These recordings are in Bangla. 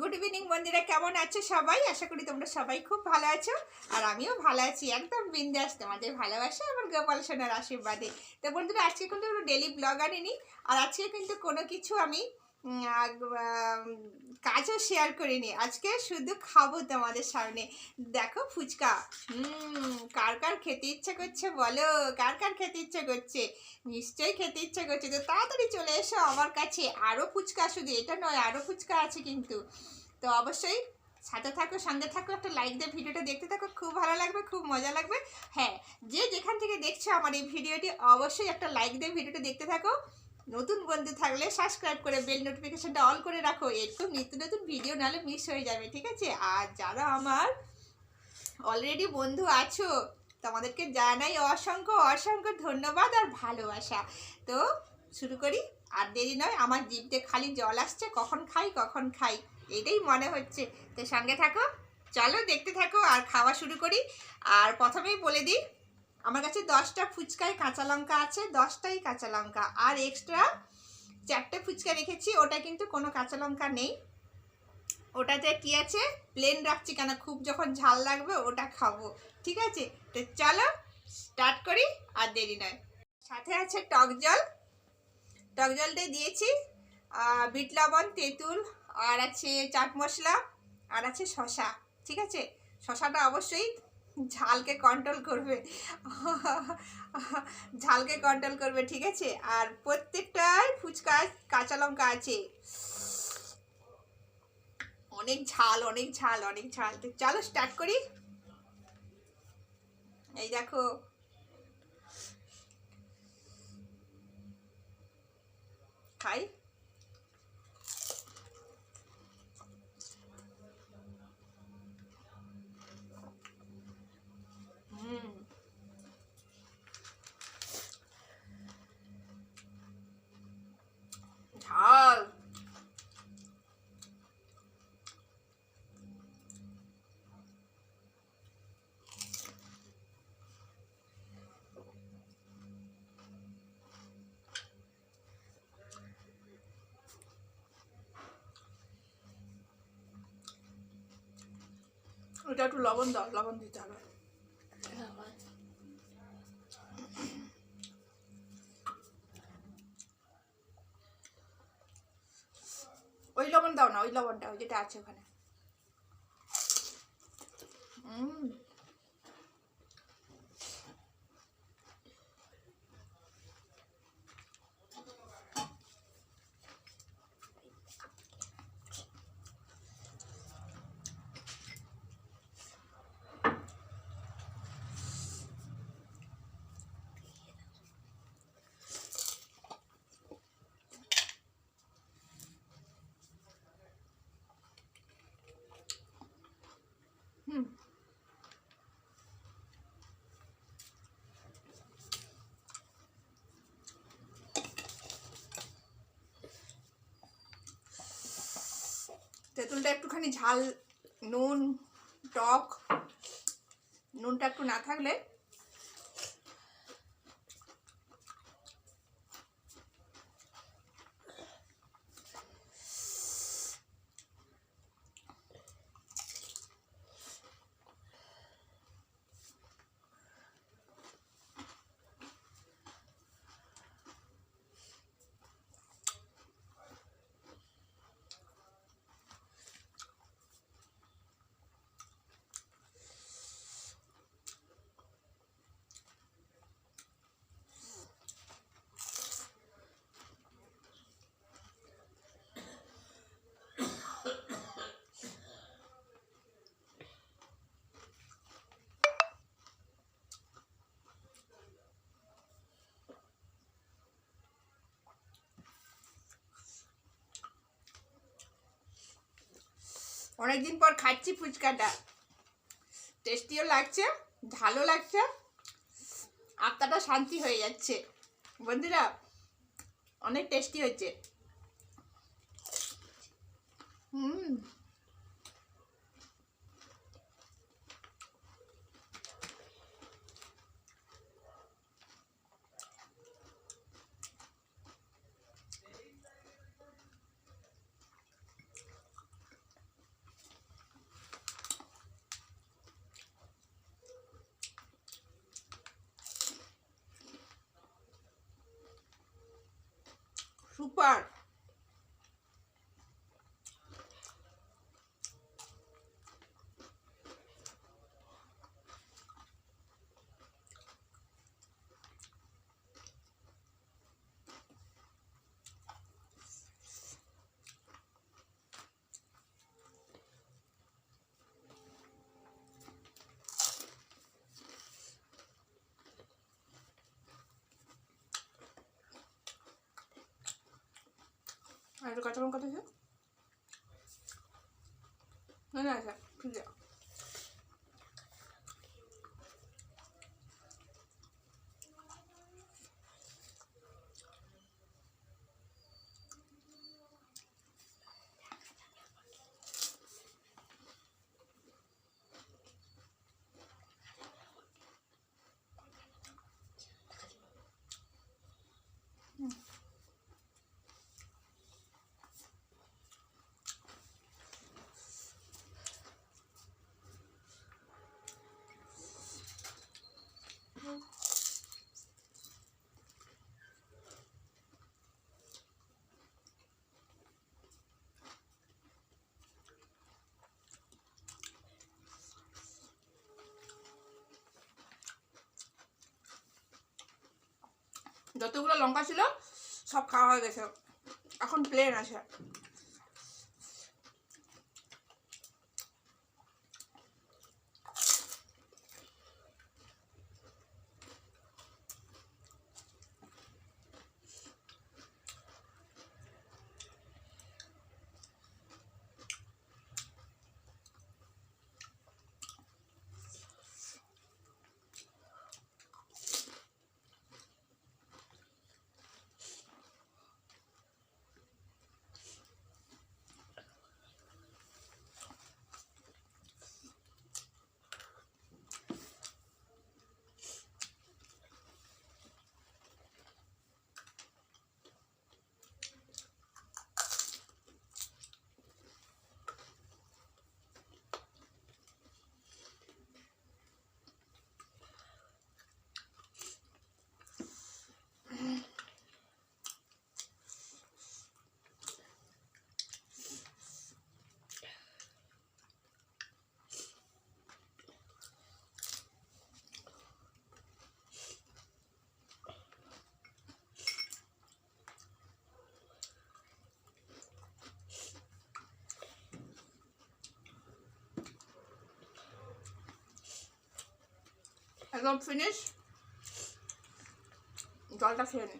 গুড ইভিনিং বন্ধুরা, কেমন আছো সবাই? আশা করি তোমরা সবাই খুব ভালো আছো। আর আমিও ভালো আছি, একদম বিন্দাস। তোমাদের ভালোবাসা আমার গোপাল সোনার আশীর্বাদে। তো বন্ধুরা, আজকে কিন্তু ডেলি ব্লগ আনিনি। আর আজকে কিন্তু কোনো কিছু আমি কাজও শেয়ার করিনি। আজকে শুধু খাব তোমাদের সামনে। দেখো ফুচকা। হুম, কার কার খেতে ইচ্ছে করছে বলো? কার কার খেতে ইচ্ছে করছে? নিশ্চয়ই খেতে ইচ্ছে করছে। তো তাড়াতাড়ি চলে এসো আমার কাছে। আরও ফুচকা শুধু, এটা নয় আরও ফুচকা আছে কিন্তু। তো অবশ্যই সাথে থাকো, সঙ্গে থাকো, একটা লাইক দিয়ে ভিডিওটা দেখতে থাকো। খুব ভালো লাগবে, খুব মজা লাগবে। হ্যাঁ যে যেখান থেকে দেখছ আমার এই ভিডিওটি অবশ্যই একটা লাইক দিয়ে ভিডিওটা দেখতে থাকো। নতুন বন্ধু থাকলে সাবস্ক্রাইব করে বেল নোটিফিকেশনটা অল করে রাখো। এরকম নিত্য নতুন ভিডিও নাহলে মিস হয়ে যাবে, ঠিক আছে? আর যারা আমার অলরেডি বন্ধু আছো, তোমাদেরকে জানাই অসংখ্য অসংখ্য ধন্যবাদ আর ভালোবাসা। তো শুরু করি। আর দেরি নয়, আমার জিভতে খালি জল আসছে, কখন খাই কখন খাই, এটাই মনে হচ্ছে। তো সঙ্গে থাকো, চলো দেখতে থাকো আর খাওয়া শুরু করি। আর প্রথমেই বলে দিই আমার কাছে দশটা ফুচকায় কাঁচা লঙ্কা আছে, দশটাই কাঁচা লঙ্কা। আর এক্সট্রা চারটে ফুচকা রেখেছি, ওটা কিন্তু কোনো কাঁচা লঙ্কা নেই। ওটাতে কি আছে? প্লেন রাখছি কেন? খুব যখন ঝাল লাগবে, ওটা খাব। ঠিক আছে? তো চলো স্টার্ট করি, আর দেরি নয়। সাথে আছে টক জল। টক জলটাই দিয়েছি। বিট লবণ, তেঁতুল, আর আছে চাট মশলা, আর আছে শশা ঠিক আছে? শশাটা অবশ্যই ঝালকে কন্ট্রোল করবে। ঝালকে কন্ট্রোল করবে, ঠিক আছে? আর প্রত্যেকটাই ফুচকা, কাঁচা লঙ্কা আছে। অনেক ঝাল অনেক ঝাল অনেক ঝাল। তো চলো স্টার্ট করি। এই দেখো। খাই হুম ঝাল ওটা একটু লবণ দাও, লবণ দিতে হবে। ওই লবণ দাও না, ওই লবণটা, ওই যেটা আছে ওখানে। হুম তেঁতুলটা একটুখানি ঝাল নুন টক নুনটা একটু না থাকলে অনেকদিন পর খাচ্ছি ফুচকাটা। টেস্টিও লাগছে, ভালো লাগছে। আত্মাটা শান্তি হয়ে যাচ্ছে। বন্ধুরা, অনেক টেস্টি হচ্ছে Супер! আর একটু কাঁচা লঙ্কা দিয়েছে না না আচ্ছা ঠিক আছে যতগুলো লঙ্কা ছিল সব খাওয়া হয়ে গেছে। এখন প্লেন আছে। একদম ফিনিশ জলটা খেয়ে নে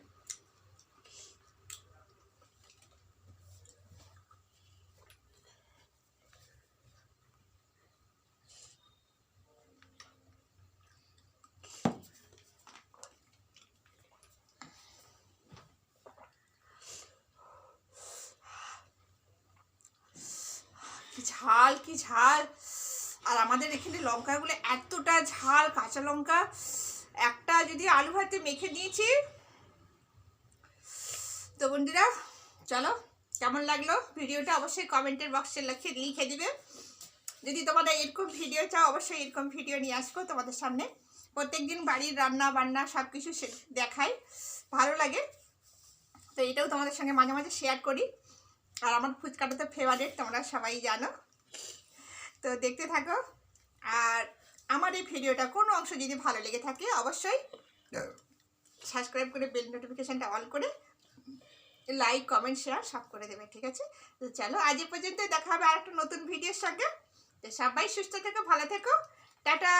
কি ঝাল কি ঝাল আর আমাদের এখানে লঙ্কাগুলো এতটা ঝাল, কাঁচা লঙ্কা। একটা যদি আলু ভাতে মেখে দিয়েছি তো বন্ধুরা, চলো, কেমন লাগল? ভিডিওটা অবশ্যই কমেন্টের বক্সে লিখে লিখে দিবে। যদি তোমাদের এরকম ভিডিও চাও, অবশ্যই এরকম ভিডিও নিয়ে আসব তোমাদের সামনে। প্রত্যেকদিন বাড়ির রান্না, বান্না সব কিছু দেখাই। ভালো লাগে। তো এটাও তোমাদের সঙ্গে মাঝে মাঝে শেয়ার করি। আর আমার ফুচকাটা তো ফেভারিট তোমরা সবাই জানো। তো দেখতে থাকো। আর আমার এই ভিডিওটা কোনো অংশ যদি ভালো লেগে থাকে, অবশ্যই সাবস্ক্রাইব করে বেল নোটিফিকেশানটা অন করে লাইক কমেন্ট শেয়ার সব করে দেবে, ঠিক আছে? তো চলো, আজ এ পর্যন্ত দেখা হবে আর একটা নতুন ভিডিওর সঙ্গে। তো সবাই সুস্থ থেকো, ভালো থেকো। টাটা!